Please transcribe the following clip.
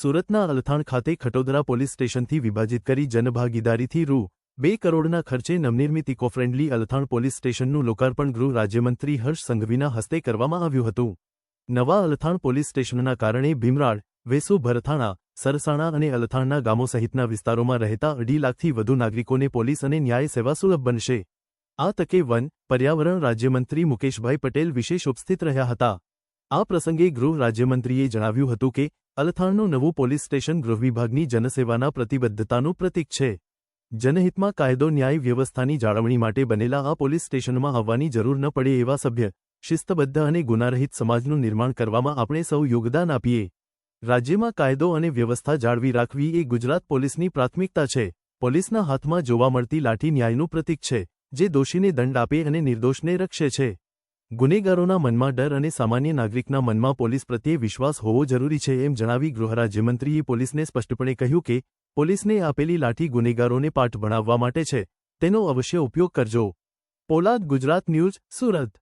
સુરતના અલથાણ ખાતે ખટોદરા પોલીસ સ્ટેશનથી વિભાજિત કરી જનભાગીદારીથી રૂ. બે કરોડના ખર્ચે નવનિર્મિત ઇકો ફ્રેન્ડલી અલથાણ પોલીસ સ્ટેશનનું લોકાર્પણ ગૃહ રાજ્યમંત્રી હર્ષ સંઘવીના હસ્તે કરવામાં આવ્યું હતું. નવા અલથાણ પોલીસ સ્ટેશનના કારણે ભીમરાડ વેસુ ભરથાણા, સરસાણા અને અલથાણના ગામો સહિતના વિસ્તારોમાં રહેતા અઢી લાખથી વધુ નાગરિકોને પોલીસ અને ન્યાય સેવા સુલભ બનશે. આ તકે વન, પર્યાવરણ રાજ્યમંત્રી મુકેશભાઈ પટેલ વિશેષ ઉપસ્થિત રહ્યા હતા. આ પ્રસંગે ગૃહ રાજ્યમંત્રીએ જણાવ્યું હતું કે અલથાણનું નવું પોલીસ સ્ટેશન ગૃહ વિભાગની જનસેવાના પ્રતિબદ્ધતાનું પ્રતીક છે. જનહિતમાં કાયદો ન્યાય વ્યવસ્થાની જાળવણી માટે બનેલા આ પોલીસ સ્ટેશનમાં આવવાની જરૂર ન પડે એવા સભ્ય, શિસ્તબદ્ધ અને ગુનારહિત સમાજનું નિર્માણ કરવામાં આપણે સૌ યોગદાન આપીએ. રાજ્યમાં કાયદો અને વ્યવસ્થા જાળવી રાખવી એ ગુજરાત પોલીસની પ્રાથમિકતા છે. પોલીસના હાથમાં જોવા મળતી લાઠી ન્યાયનું પ્રતીક છે, જે દોષીને દંડ આપે અને નિર્દોષને રક્ષે છે. ગુનેગારોના મનમાં ડર અને સામાન્ય નાગરિકના મનમાં પોલીસ પ્રત્યે વિશ્વાસ હોવો જરૂરી છે એમ જણાવી ગૃહરાજ્યમંત્રીએ પોલીસને સ્પષ્ટપણે કહ્યું કે, પોલીસને આપેલી લાઠી ગુનેગારોને પાઠ ભણાવવા માટે છે. તેનો અવશ્ય ઉપયોગ કરજો. પોલાદ, ગુજરાત ન્યૂઝ, સુરત.